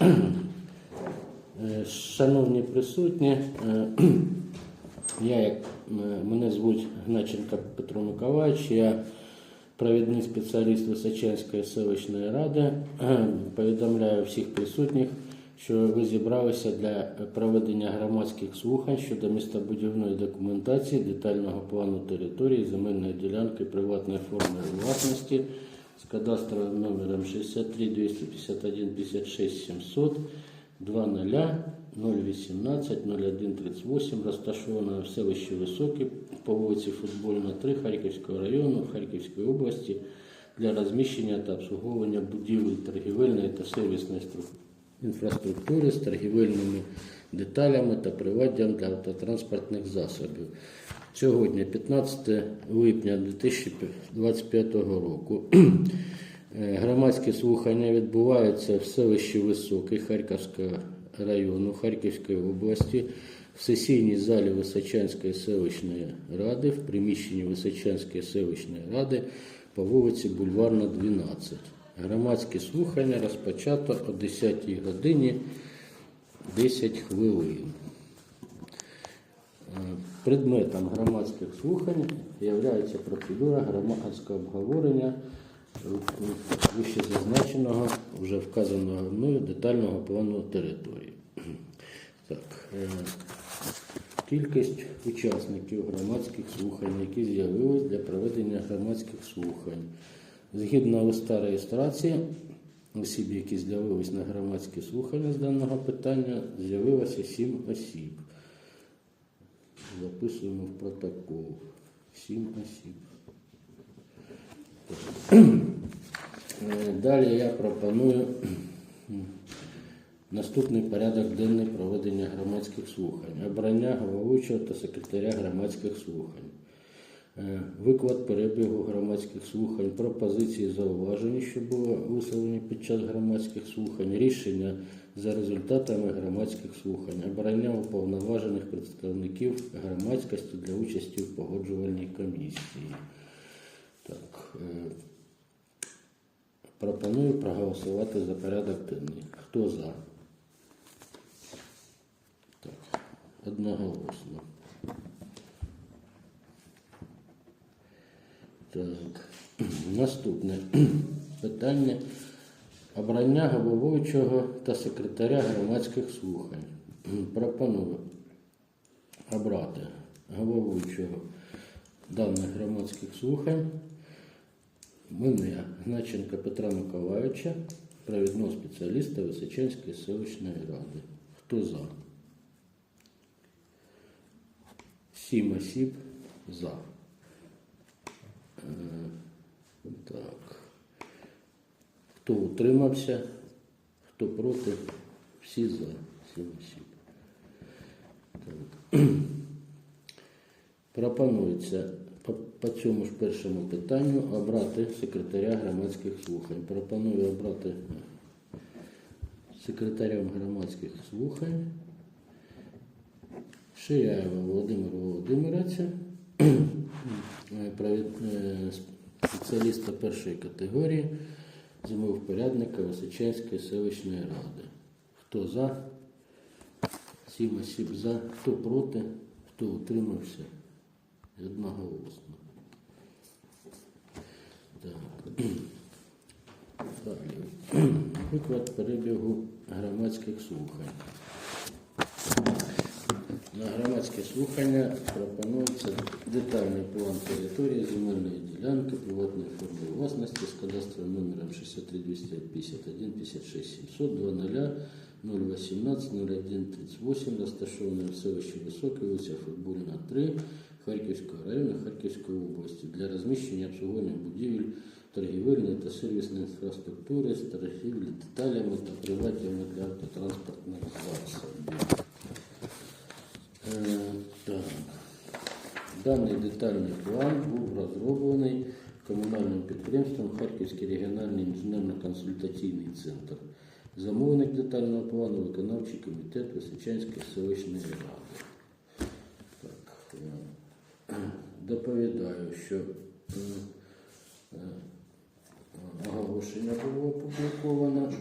Е, Шановні присутні, е, я, е, мене звуть Гначенко Петро Миколаївич, я провідний спеціаліст Височанської селищної ради. Повідомляю всіх присутніх, що ви зібралися для проведення громадських слухань щодо містобудівної документації, детального плану території, земельної ділянки приватної форми власності з кадастровим номером 63 251 56 700 20 018 0138, розташована в селищі Високе по вулиці Футбольна, 3 Харківського району Харківської області для розміщення та обслуговування будівель торгівельної та сервісної стру- інфраструктури з торгівельними деталями та приладдям для автотранспортних засобів. Сьогодні, 15 липня 2025 року, Е, Громадські слухання відбуваються в селищі Високий Харківського району Харківської області в сесійній залі Височанської селищної ради в приміщенні Височанської селищної ради по вулиці Бульварна, 12. Громадські слухання розпочато о 10 годині 10 хвилин. Е, Предметом громадських слухань є процедура громадського обговорення вище зазначеного, вже вказаного мною детального плану території. Так, е, кількість учасників громадських слухань, які з'явились для проведення громадських слухань. Згідно листа реєстрації, осіб, які з'явились на громадські слухання з даного питання, з'явилося сім осіб. Записуємо в протокол. Сім осіб. Е, Далі я пропоную наступний порядок денний проведення громадських слухань. Обрання головуючого та секретаря громадських слухань. Е, Виклад перебігу громадських слухань, пропозиції зауваження, що було висловлені під час громадських слухань, рішення за результатами громадських слухань, обрання уповноважених представників громадськості для участі в погоджувальній комісії. Так, е, пропоную проголосувати за порядок денний. Хто за? Так, одноголосно. Так, наступне питання. Обрання головуючого та секретаря громадських слухань. Пропоную обрати головуючого даних громадських слухань мене, Гначенка Петра Миколаївича, провідного спеціаліста Височанської селищної ради. Хто за? Сім осіб за. Е, Так. Хто утримався? Хто проти? Всі за. Сім осіб. Так. Пропонується по, по цьому ж першому питанню обрати секретаря громадських слухань. Пропоную обрати секретарем громадських слухань Ширяєва Володимира Володимировича, е, е, спеціаліста першої категорії землевпорядника Височанської селищної ради. Хто за? Сім осіб за, хто проти, хто утримався. Одноголосно. Так. Далі. Виклад перебігу громадських слухань. На громадське слухання пропонується детальний план території земельної ділянки приватної форми власності з кадастровим номером 63 251 56 700 00 018 01 38 розташований в селищі Високе, вулиця Футбольна 3 Харківського району Харківської області для розміщення обслуговування будівель торгівельної та сервісної інфраструктури з торгівлі деталями та приладдями для автотранспортних засобів. Е, Так. Даний детальний план був розроблений комунальним підприємством Харківський регіональний інженерно-консультаційний центр. Замовник детального плану виконавчий комітет Височанської селищної ради. Так, доповідаю, що е, е, оголошення було опубліковано на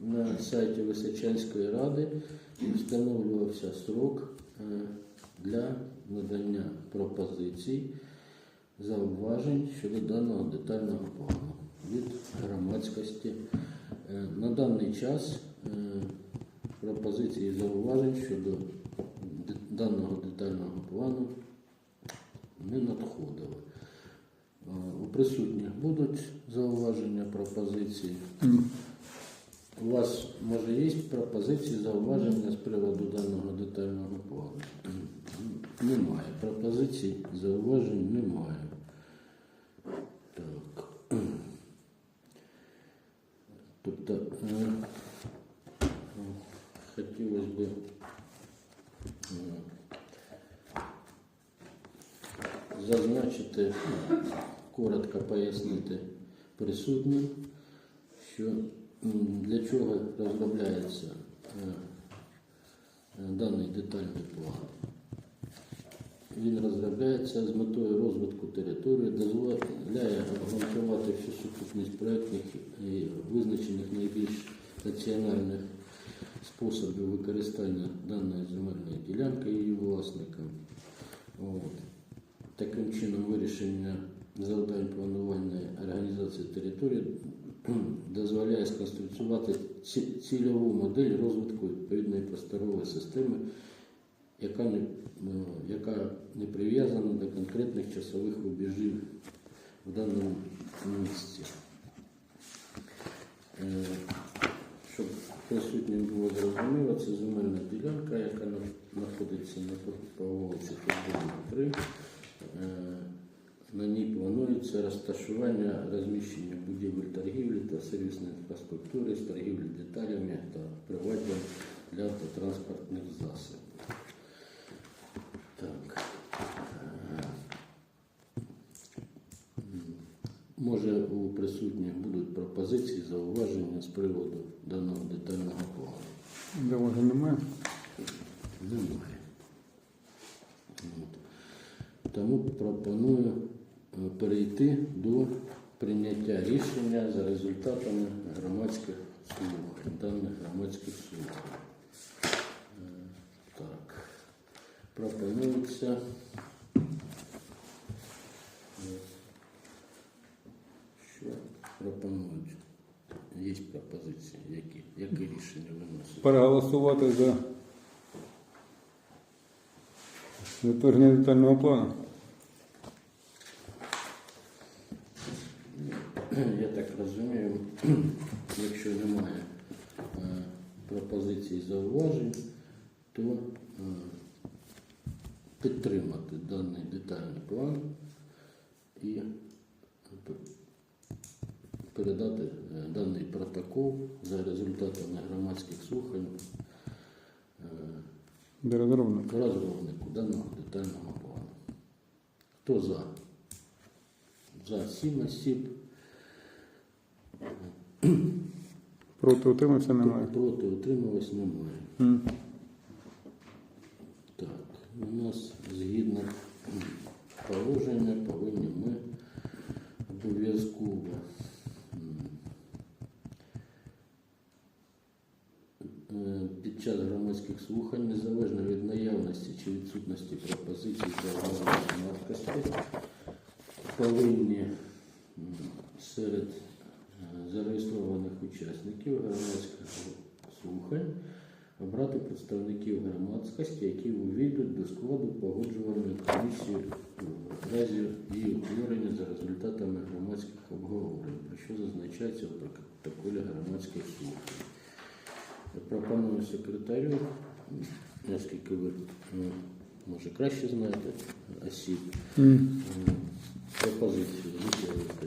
на сайті Височанської ради і встановлювався срок е, для надання пропозицій, зауважень щодо даного детального плану від громадськості. Е, На даний час е, пропозиції і зауважень щодо даного детального плану не надходило. Е, У присутніх будуть зауваження, пропозиції. У вас, може, є пропозиції, зауваження з приводу даного детального плану? Немає. Пропозицій, зауважень немає. Так. Тобто, е, хотілося б е, зазначити, коротко пояснити присутнім, що для чого розробляється е, даний детальний план. Він розробляється з метою розвитку території, дозволяє обґрунтувати всю сукупність проєктних і визначених найбільш раціональних способів використання даної земельної ділянки її власникам. От. Таким чином вирішення завдань планування організації території дозволяє сконструювати цільову модель розвитку відповідної просторової системи, яка не, ну, яка не прив'язана до конкретних часових рубежів в даному місці. Е, Щоб присутнім було зрозуміло, це земельна ділянка, яка знаходиться на вулиці Футбольна 3. Е, На ній планується розташування розміщення будівель торгівлі та сервісної інфраструктури з торгівлі деталями та приватним для автотранспортних засобів. Так. Е, Може, у присутніх будуть пропозиції, зауваження з приводу даного детального плану. Доводи немає. Немає. От. Тому пропоную е, перейти до прийняття рішення за результатами громадських слухань, даних громадських слухань. Е, Так. Пропонується. Що пропонують? Є пропозиції, які, які рішення виносять? Проголосувати за затвердження детального плану. Я так розумію, якщо немає е, пропозицій зауважень, то е, підтримати даний детальний план і передати е, даний протокол за результатами громадських слухань е, розробнику даного детального плану. Хто за? За сім осіб. Проти утримався немає. Проти утрималось немає. М. Так, у нас згідно положення повинні ми обов'язково м, е, під час громадських слухань, незалежно від наявності чи відсутності пропозицій та громадськості, повинні серед е, зареєстрованих учасників громадських слухань обрати представників громадськості, які увійдуть до складу погоджувальної комісії в разі її утворення за результатами громадських обговорень, про що зазначається в протоколі громадських слухань. Я пропоную секретарю, наскільки ви ну, може краще знаєте осіб, м, пропозицію висловити,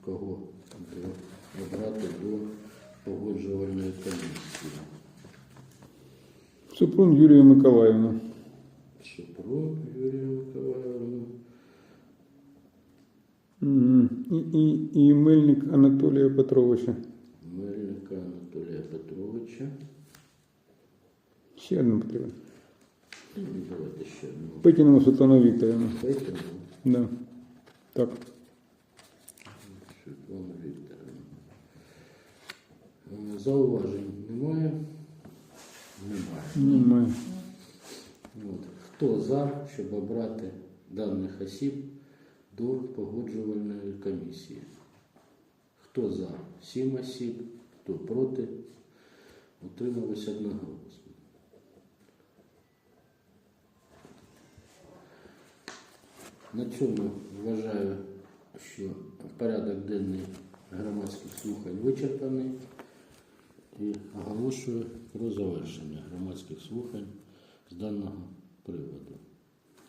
кого обрати до погоджувальної комісії. Супрун Юрію Миколаївну. Супрун Юрію Миколаївну. М. І, і, і Мельник Анатолія Петровича. Ще одну потрібно. Ну, Давайте ще одну. Петіну Світлану Вікторівну. Петину Да. Так. Світлану Вікторівну. Е, Зауважень немає? Немає. Немає. От. Хто за, щоб обрати даних осіб до погоджувальної комісії? Хто за? Сім осіб, хто проти? Утрималось одноголосно. На цьому вважаю, що порядок денний громадських слухань вичерпаний і оголошую про завершення громадських слухань з даного приводу.